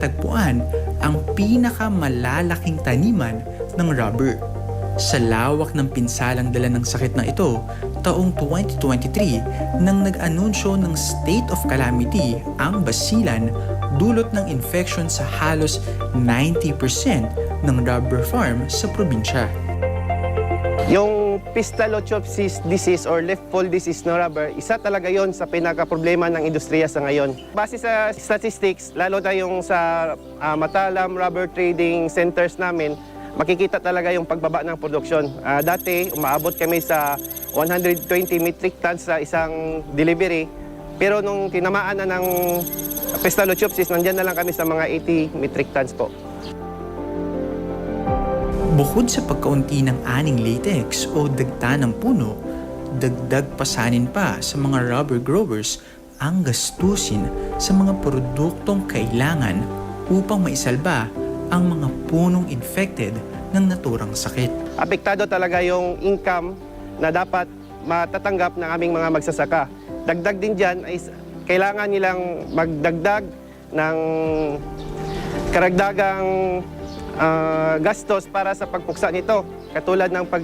tagpuan ang pinakamalalaking taniman ng rubber. Sa lawak ng pinsalang dala ng sakit na ito, taong 2023 nang nag-anunsyo ng state of calamity ang Basilan dulot ng infection sa halos 90% ng rubber farm sa probinsya. Yung Pistalochopsis disease or leaf fall disease ng rubber, isa talaga yon sa pinaka-problema ng industriya sa ngayon. Base sa statistics, lalo na yung sa ah, Matalam Rubber Trading Centers namin, makikita talaga yung pagbaba ng produksyon. Ah, dati, umaabot kami sa 120 metric tons sa isang delivery. Pero nung tinamaan na ng Pistalochopsis, nandyan na lang kami sa mga 80 metric tons po. Bukod sa pagkaunti ng aning latex o dagta ng puno, dagdag pasanin pa sa mga rubber growers ang gastusin sa mga produktong kailangan upang maisalba ang mga punong infected ng naturang sakit. apektado talaga yung income na dapat matatanggap ng aming mga magsasaka. Dagdag din dyan ay kailangan nilang magdagdag ng karagdagang ah, gastos para sa pagpuksa nito. Katulad ng pag,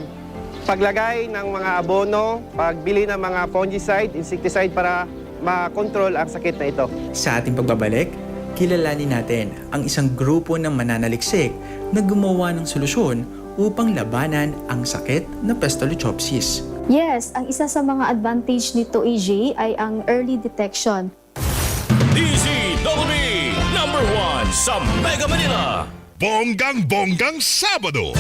paglagay ng mga abono, pagbili ng mga fungicide, insecticide para makontrol ang sakit na ito. Sa ating pagbabalik, kilalanin natin ang isang grupo ng mananaliksik na gumawa ng solusyon upang labanan ang sakit na Pestalochopsis. Yes, ang isa sa mga advantage nito AJ ay ang early detection. DZWB number one sa Mega Manila. Bonggang-bonggang Sabado.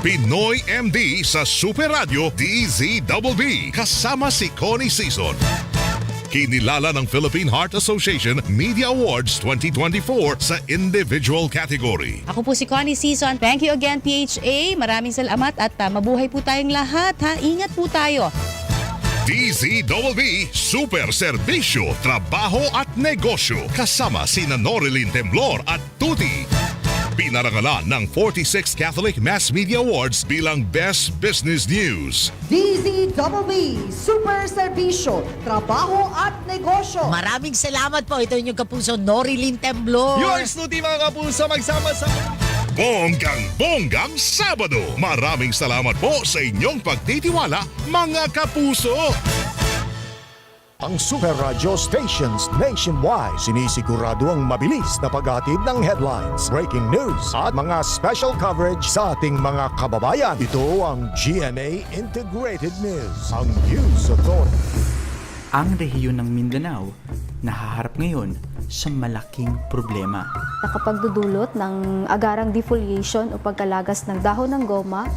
Pinoy MD sa Super Radio DZWB kasama si Connie Season. Kinilala ng Philippine Heart Association Media Awards 2024 sa individual category. Ako po si Connie Season. Thank you again PHA. Maraming salamat at ah, mabuhay po tayong lahat ha. Ingat po tayo. DZWB Super Serbisyo, Trabaho at Negosyo kasama sina Norilyn Temblor at Tuti. Pinarangalan ng 46th Catholic Mass Media Awards bilang Best Business News. DZWB Super Servisyo, Trabaho at Negosyo. Maraming salamat po. Ito yung kapuso Norilyn Temblor. Yours Tuti mga kapuso magsama sa Bonggang Bonggang Sabado. Maraming salamat po sa inyong pagtitiwala, mga kapuso. Ang Super Radio Stations nationwide sinisigurado ang mabilis na paghatid ng headlines, breaking news at mga special coverage sa ating mga kababayan. Ito ang GMA Integrated News, ang News Authority. Ang rehiyon ng Mindanao nahaharap ngayon sa malaking problema. Nakapagdudulot ng agarang defoliation o pagkalagas ng dahon ng goma,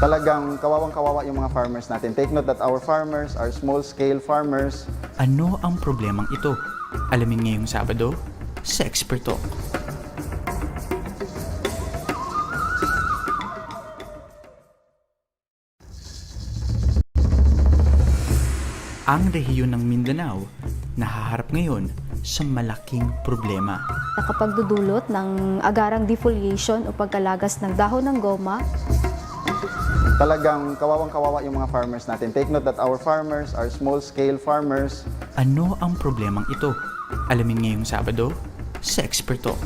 talagang kawawang-kawawa yung mga farmers natin. Take note that our farmers are small-scale farmers. Ano ang problemang ito? Alamin ngayong Sabado sa Expert Talk. Ang rehiyon ng Mindanao nahaharap ngayon sa malaking problema. nakapagdudulot ng agarang defoliation o pagkalagas ng dahon ng goma, Talagang kawawang-kawawa yung mga farmers natin. Take note that our farmers are small-scale farmers. Ano ang problemang ito? Alamin ngayong Sabado sa Expert Talk.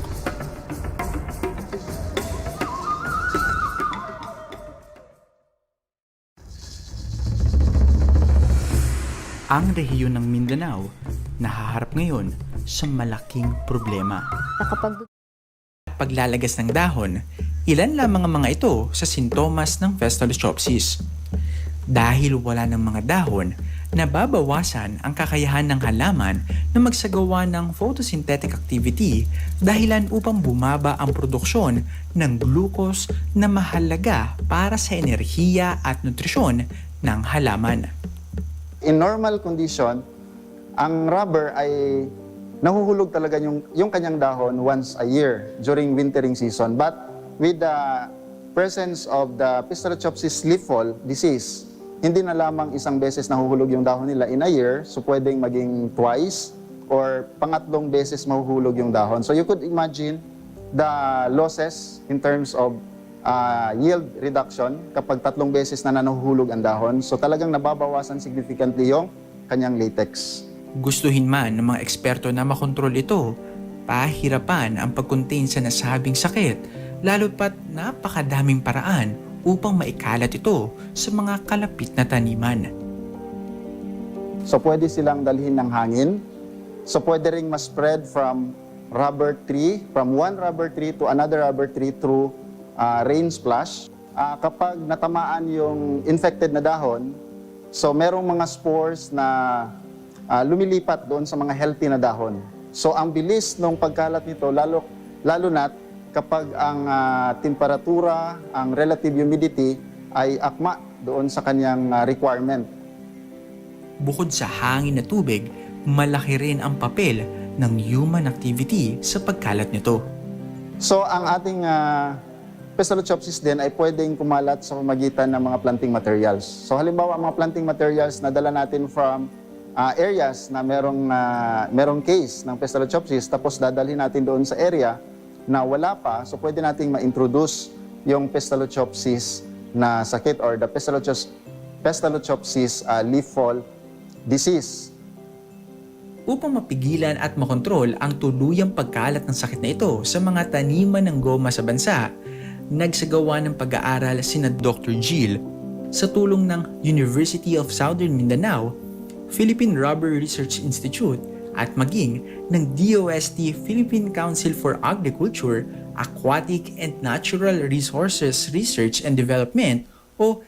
Ang rehiyon ng Mindanao nahaharap ngayon sa malaking problema. nakapag Paglalagas ng dahon, ilan lamang ang mga ito sa sintomas ng Pestalochopsis. Dahil wala ng mga dahon, nababawasan ang kakayahan ng halaman na magsagawa ng photosynthetic activity dahilan upang bumaba ang produksyon ng glucose na mahalaga para sa enerhiya at nutrisyon ng halaman. In normal condition, ang rubber ay nahuhulog talaga yung, yung kanyang dahon once a year during wintering season. But with the presence of the Pistochopsis leaf fall disease, hindi na lamang isang beses nahuhulog yung dahon nila in a year, so pwedeng maging twice or pangatlong beses mahuhulog yung dahon. So you could imagine the losses in terms of uh, yield reduction kapag tatlong beses na nanuhulog ang dahon. So talagang nababawasan significantly yung kanyang latex. Gustuhin man ng mga eksperto na makontrol ito, pahirapan ang pagkontain sa nasabing sakit lalo pat napakadaming paraan upang maikalat ito sa mga kalapit na taniman. So pwede silang dalhin ng hangin. So pwede ring ma-spread from rubber tree, from one rubber tree to another rubber tree through uh, rain splash. Ah, kapag natamaan yung infected na dahon, so merong mga spores na ah, lumilipat doon sa mga healthy na dahon. So ang bilis ng pagkalat nito, lalo, lalo na kapag ang ah, temperatura, ang relative humidity ay akma doon sa kanyang ah, requirement. Bukod sa hangin na tubig, malaki rin ang papel ng human activity sa pagkalat nito. So ang ating uh, Pestalochopsis din ay pwedeng kumalat sa pamagitan ng mga planting materials. So halimbawa, ang mga planting materials na dala natin from uh, areas na merong, uh, merong case ng Pestalochopsis, tapos dadalhin natin doon sa area na wala pa, so pwede nating ma-introduce yung Pestalochopsis na sakit or the Pestalochopsis uh, leaf fall disease. Upang mapigilan at makontrol ang tuluyang pagkalat ng sakit na ito sa mga taniman ng goma sa bansa, nagsagawa ng pag-aaral sina Dr. Jill sa tulong ng University of Southern Mindanao, Philippine Rubber Research Institute at maging ng DOST Philippine Council for Agriculture, Aquatic and Natural Resources Research and Development o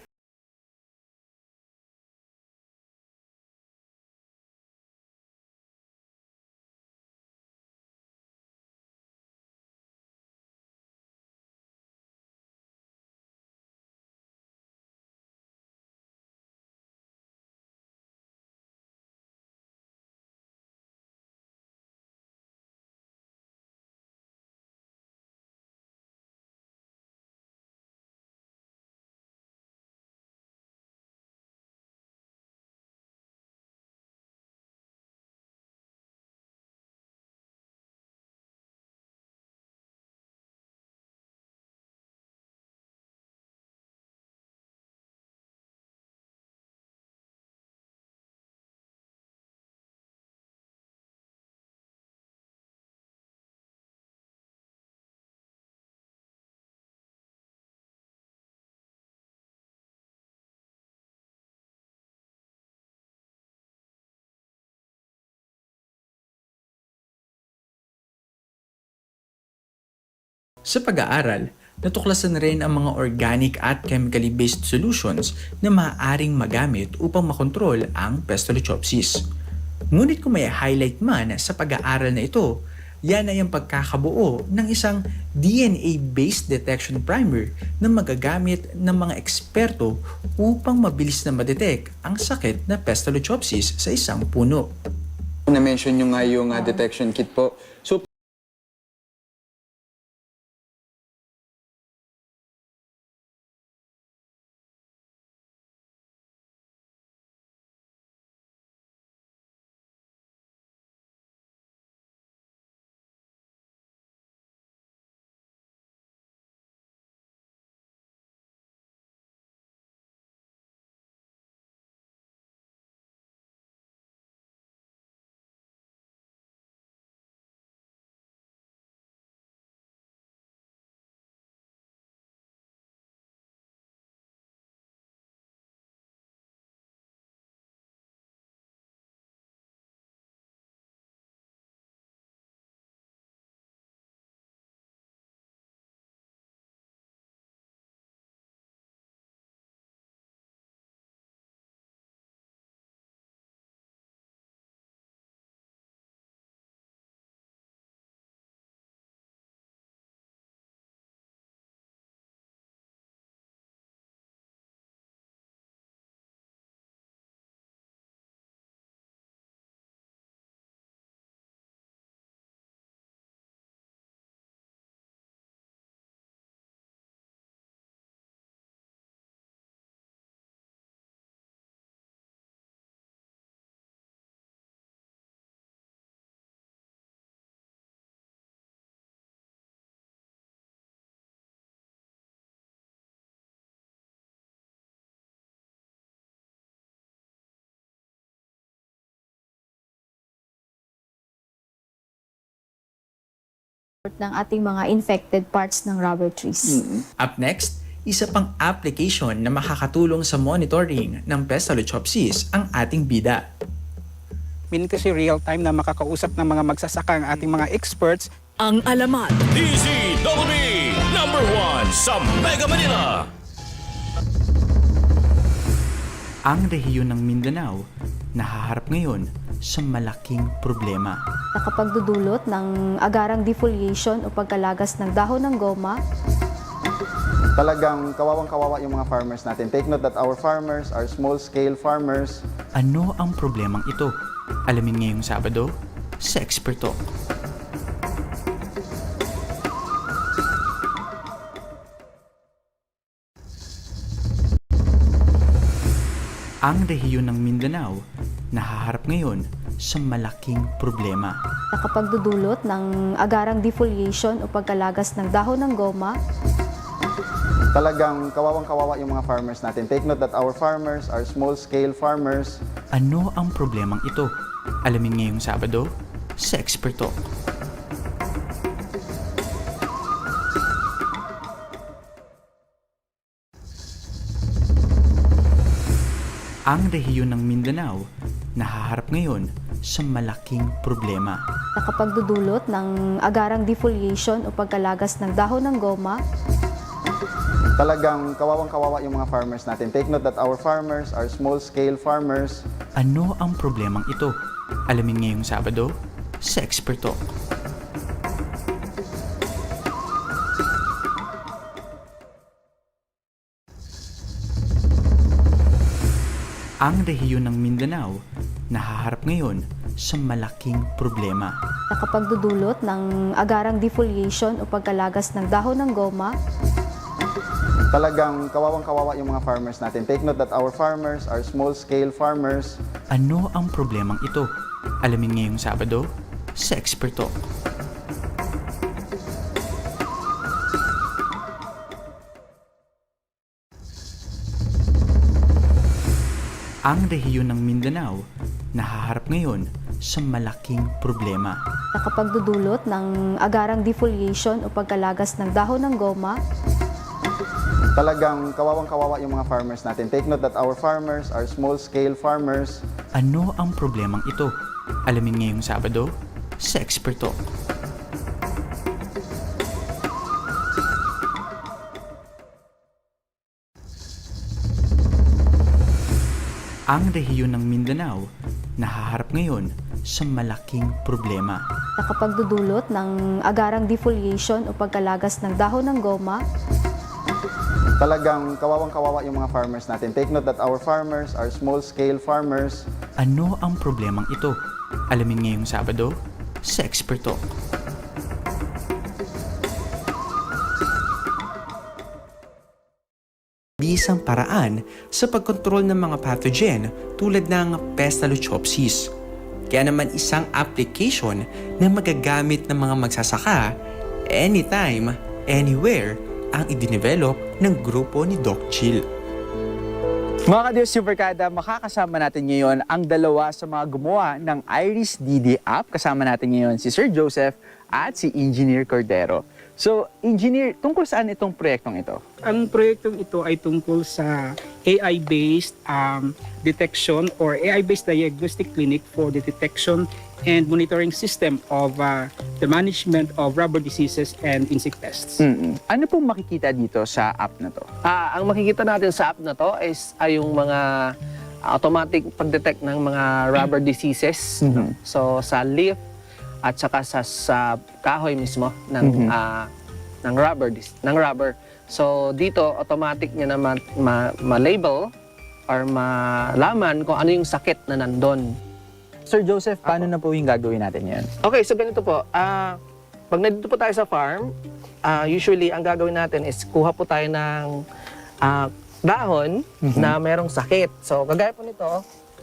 Sa pag-aaral, natuklasan rin ang mga organic at chemically based solutions na maaaring magamit upang makontrol ang Pestalochopsis. Ngunit kung may highlight man sa pag-aaral na ito, yan ay ang pagkakabuo ng isang DNA-based detection primer na magagamit ng mga eksperto upang mabilis na madetect ang sakit na Pestalochopsis sa isang puno. Na-mention nyo nga yung ah, detection kit po. So, ng ating mga infected parts ng rubber trees. Up next, isa pang application na makakatulong sa monitoring ng Pestalozopsis ang ating bida. Meaning say real time na makakausap ng mga magsasaka ang ating mga experts Ang alamat. DZWB number one sa Mega Manila. Ang rehiyon ng Mindanao nahaharap ngayon sa malaking problema. Nakapagdudulot ng agarang defoliation o pagkalagas ng dahon ng goma, Talagang kawawang-kawawa yung mga farmers natin. Take note that our farmers are small-scale farmers. Ano ang problemang ito? Alamin ngayong Sabado sa Eksperto. Ang rehiyon ng Mindanao nahaharap ngayon sa malaking problema. nakapagdudulot ng agarang defoliation o pagkalagas ng dahon ng goma, Talagang kawawang-kawawa yung mga farmers natin. Take note that our farmers are small-scale farmers. Ano ang problemang ito? Alamin ngayong Sabado sa Eksperto. Ang rehiyon ng Mindanao nahaharap ngayon sa malaking problema. nakapagdudulot ng agarang defoliation o pagkalagas ng dahon ng goma, Talagang kawawang-kawawa yung mga farmers natin. Take note that our farmers are small-scale farmers. Ano ang problemang ito? Alamin ngayong Sabado sa Eksperto. Ang rehiyon ng Mindanao nahaharap ngayon sa malaking problema. nakapagdudulot ng agarang defoliation o pagkalagas ng dahon ng goma, Talagang kawawang-kawawa yung mga farmers natin. Take note that our farmers are small-scale farmers. Ano ang problemang ito? Alamin ngayong Sabado sa Eksperto. Ang rehiyon ng Mindanao nahaharap ngayon sa malaking problema. nakapagdudulot ng agarang defoliation o pagkalagas ng dahon ng goma, Talagang kawawang-kawawa yung mga farmers natin. Take note that our farmers are small-scale farmers. Ano ang problemang ito? Alamin ngayong Sabado sa Eksperto. Ang rehiyon ng Mindanao nahaharap ngayon sa malaking problema. nakapagdudulot ng agarang defoliation o pagkalagas ng dahon ng goma, Talagang kawawang-kawawa yung mga farmers natin. Take note that our farmers are small-scale farmers. Ano ang problemang ito? Alamin ngayong Sabado sa Eksperto. Bisang paraan sa pagkontrol ng mga pathogen tulad ng Pestalozopsis. Kaya naman isang application na magagamit ng mga magsasaka anytime, anywhere ang idinevelop ng grupo ni Doc Chill. Mga ka-Diyos Superkada, makakasama natin ngayon ang dalawa sa mga gumawa ng Iris DD app. Kasama natin ngayon si Sir Joseph at si Engineer Cordero. So, Engineer, tungkol saan itong proyektong ito? ang proyektong ito ay tungkol sa AI-based um, detection or AI-based diagnostic clinic for the detection and monitoring system of uh, the management of rubber diseases and insect pests. mm Ano pong makikita dito sa app na to? Ah, ang makikita natin sa app na to is ay yung mga automatic pag-detect ng mga rubber diseases. no? Mhm. So sa leaf at saka sa, sa kahoy mismo ng Mhm. ah, ng rubber ng rubber. So dito automatic niya naman ma- ma-label or malaman kung ano yung sakit na nandun. Sir Joseph, paano na po yung gagawin natin yan? Okay, so ganito po. Ah, pag nandito po tayo sa farm, ah, usually ang gagawin natin is kuha po tayo ng ah, dahon na merong sakit. So kagaya po nito,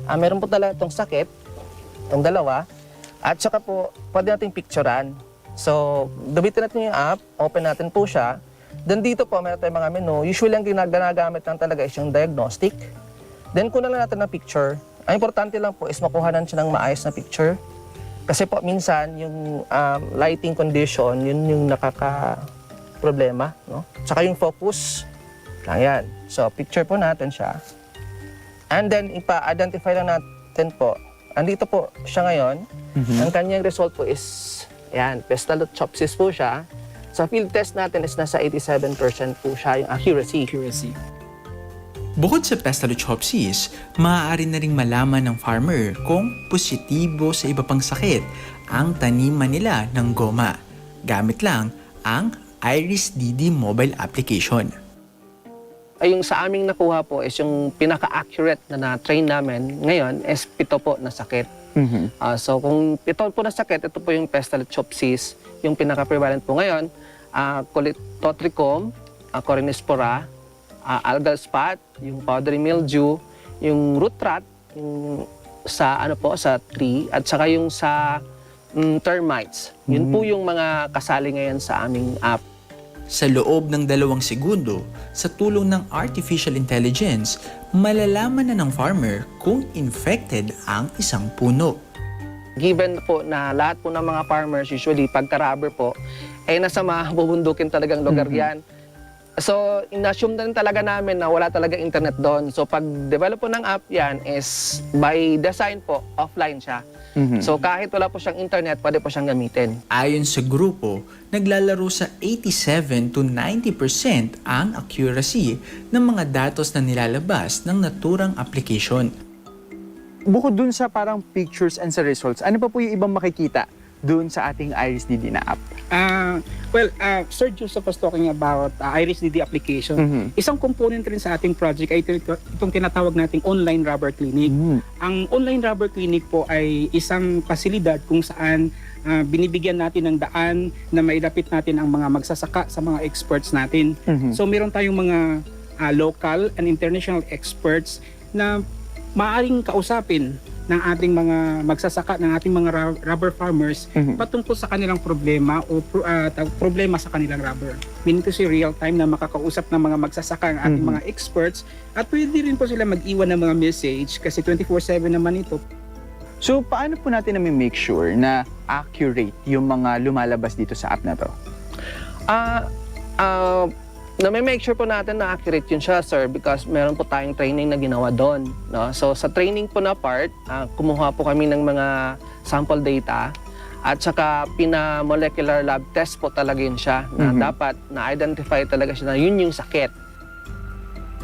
ah, meron po talaga itong sakit, itong dalawa, at saka po pwede nating picturean. So gamitin natin yung app, open natin po siya. Then dito po meron tayong mga menu. Usually ang ginagamit lang talaga is yung diagnostic. Then kunan lang natin ng picture. Ang importante lang po is makuhanan siya ng maayos na picture. Kasi po minsan yung um, lighting condition, yun yung nakaka problema, no? Tsaka yung focus. Lang yan. So picture po natin siya. And then ipa-identify lang natin po. Andito po siya ngayon. Ang kanyang result po is yan, Pestalozopsis po siya. Sa field test natin is nasa 87% po siya yung accuracy. Accuracy. Bukod sa Pestalozopsis, maaari na ring malaman ng farmer kung positibo sa iba pang sakit ang taniman nila ng goma. Gamit lang ang Iris DD mobile application. Ay yung sa aming nakuha po is yung pinaka-accurate na na-train namin ngayon is pito po na sakit. Ah, so kung ito po na sakit, ito po yung Pestalozopsis, yung pinaka-prevalent po ngayon, uh, Colitotrichum, uh, Corynespora, ah, algal spot, yung powdery mildew, yung root rot, yung sa ano po sa tree at saka yung sa mm, termites. Yun po yung mga kasali ngayon sa aming app. Sa loob ng dalawang segundo, sa tulong ng artificial intelligence, malalaman na ng farmer kung infected ang isang puno. Given po na lahat po ng mga farmers, usually pagka-rubber po, ay nasa mga bubundukin talagang lugar yan. So, in-assume na rin talaga namin na wala talaga internet doon. So, pag-develop po ng app yan is by design po, offline siya. So, kahit wala po siyang internet, pwede po siyang gamitin. Ayon sa grupo, naglalaro sa 87 to 90% ang accuracy ng mga datos na nilalabas ng naturang application. Bukod dun sa parang pictures and sa results, ano pa po yung ibang makikita dun sa ating Iris DD na app? Ah, well, uh, Sir Joseph was talking about uh, Iris DD application. Mhm. Isang component rin sa ating project ay ito, itong tinatawag nating online rubber clinic. Ang online rubber clinic po ay isang pasilidad kung saan ah, binibigyan natin ng daan na mailapit natin ang mga magsasaka sa mga experts natin. Mhm. So meron tayong mga ah, local and international experts na maaring kausapin ng ating mga magsasaka, ng ating mga rubber farmers Mhm. patungkol sa kanilang problema o pro- tawag- problema sa kanilang rubber. Meaning to say real time na makakausap ng mga magsasaka ang ating Mhm. mga experts at pwede rin po sila mag-iwan ng mga message kasi 24-7 naman ito. So, paano po natin na make sure na accurate yung mga lumalabas dito sa app na to? Ah, ah, na may make sure po natin na accurate yun siya, sir, because meron po tayong training na ginawa doon. No? So, sa training po na part, ah, kumuha po kami ng mga sample data at saka pina-molecular lab test po talaga yun siya na Mhm. dapat na-identify talaga siya na yun yung sakit.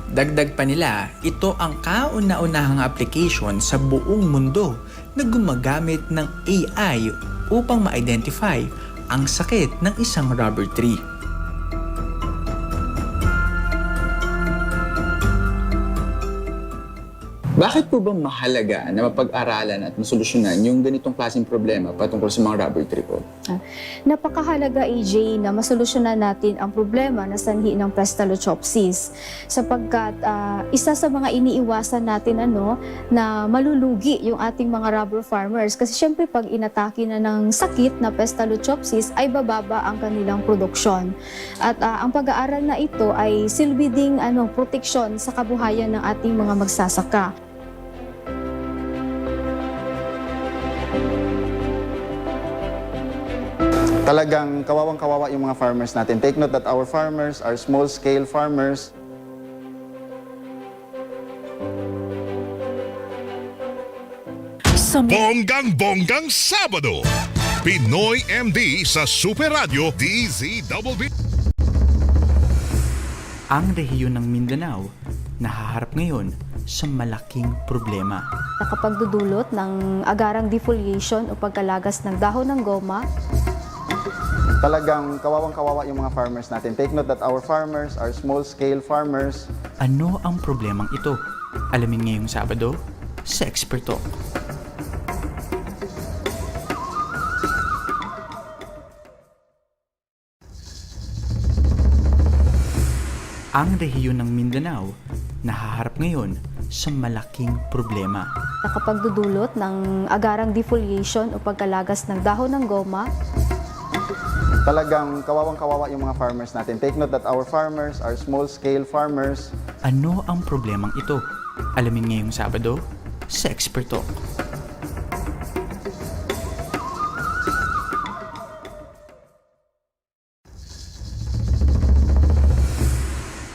Dagdag pa nila, ito ang kauna-unahang application sa buong mundo na gumagamit ng AI upang ma-identify ang sakit ng isang rubber tree. Bakit po ba mahalaga na mapag-aralan at masolusyonan yung ganitong klaseng problema patungkol sa mga rubber tree po? Napakahalaga, AJ, na masolusyonan natin ang problema na sanhi ng Pestalozopsis sapagkat ah, isa sa mga iniiwasan natin ano na malulugi yung ating mga rubber farmers kasi syempre pag inatake na ng sakit na Pestalozopsis ay bababa ang kanilang produksyon. At ah, ang pag-aaral na ito ay silbi ding ano proteksyon sa kabuhayan ng ating mga magsasaka. Talagang kawawang-kawawa yung mga farmers natin. Take note that our farmers are small-scale farmers. Bonggang-bonggang Sabado. Pinoy MD sa Super Radio DZBB. Ang rehiyon ng Mindanao nahaharap ngayon sa malaking problema. Nakapagdudulot ng agarang defoliation o pagkalagas ng dahon ng goma Talagang kawawang-kawawa yung mga farmers natin. Take note that our farmers are small-scale farmers. Ano ang problemang ito? Alamin ngayong Sabado sa Expert Talk. Ang rehiyon ng Mindanao nahaharap ngayon sa malaking problema. Nakapagdudulot ng agarang defoliation o pagkalagas ng dahon ng goma. Talagang kawawang-kawawa yung mga farmers natin. Take note that our farmers are small-scale farmers. Ano ang problemang ito? Alamin ngayong Sabado sa Expert Talk.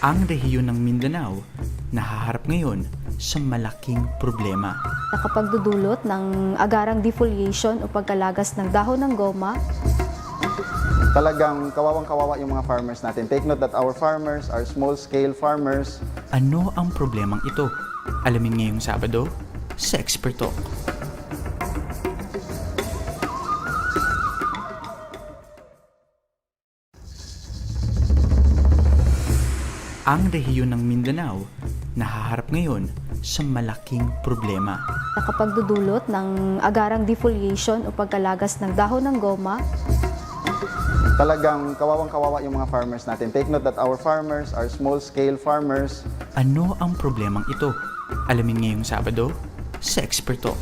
ang rehiyon ng Mindanao nahaharap ngayon sa malaking problema. Nakapagdudulot ng agarang defoliation o pagkalagas ng dahon ng goma, Talagang kawawang-kawawa yung mga farmers natin. Take note that our farmers are small-scale farmers. Ano ang problemang ito? Alamin ngayong Sabado sa Expert Talk. Ang rehiyon ng Mindanao nahaharap ngayon sa malaking problema. nakapagdudulot ng agarang defoliation o pagkalagas ng dahon ng goma, Talagang kawawang-kawawa yung mga farmers natin. Take note that our farmers are small-scale farmers. Ano ang problemang ito? Alamin ngayong Sabado sa Expert Talk.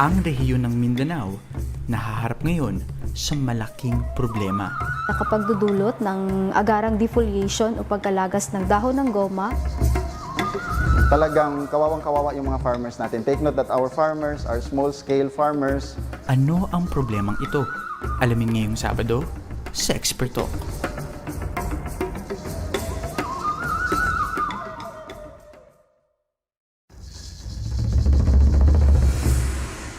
Ang rehiyon ng Mindanao nahaharap ngayon sa malaking problema. nakapagdudulot ng agarang defoliation o pagkalagas ng dahon ng goma, Talagang kawawang-kawawa yung mga farmers natin. Take note that our farmers are small-scale farmers. Ano ang problemang ito? Alamin ngayong Sabado sa Expert Talk.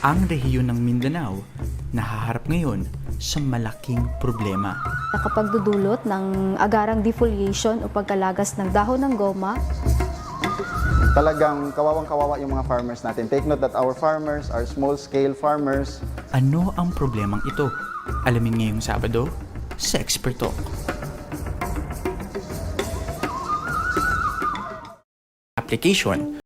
Ang rehiyon ng Mindanao nahaharap ngayon sa malaking problema. nakapagdudulot ng agarang defoliation o pagkalagas ng dahon ng goma, Talagang kawawang-kawawa yung mga farmers natin. Take note that our farmers are small-scale farmers. Ano ang problemang ito? Alamin ngayong Sabado sa Expert Talk. Application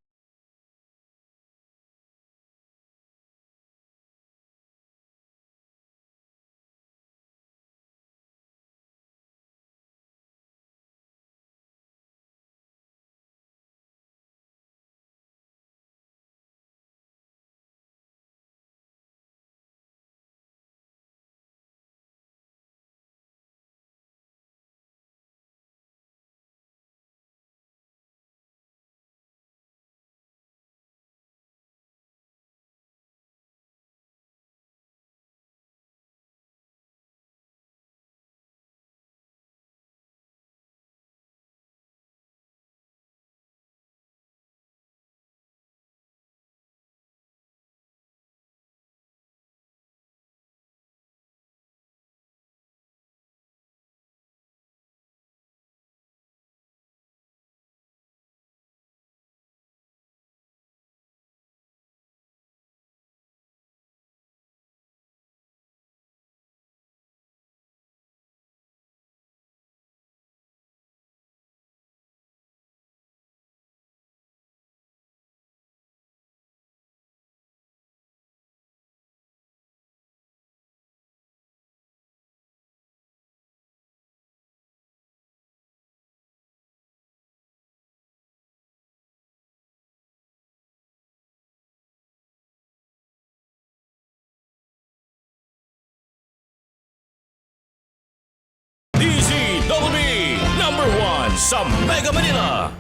sa Mega Manila.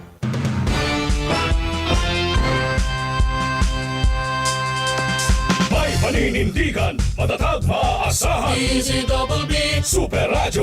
May paninindigan, matatag, maaasahan. DZWB Super Radio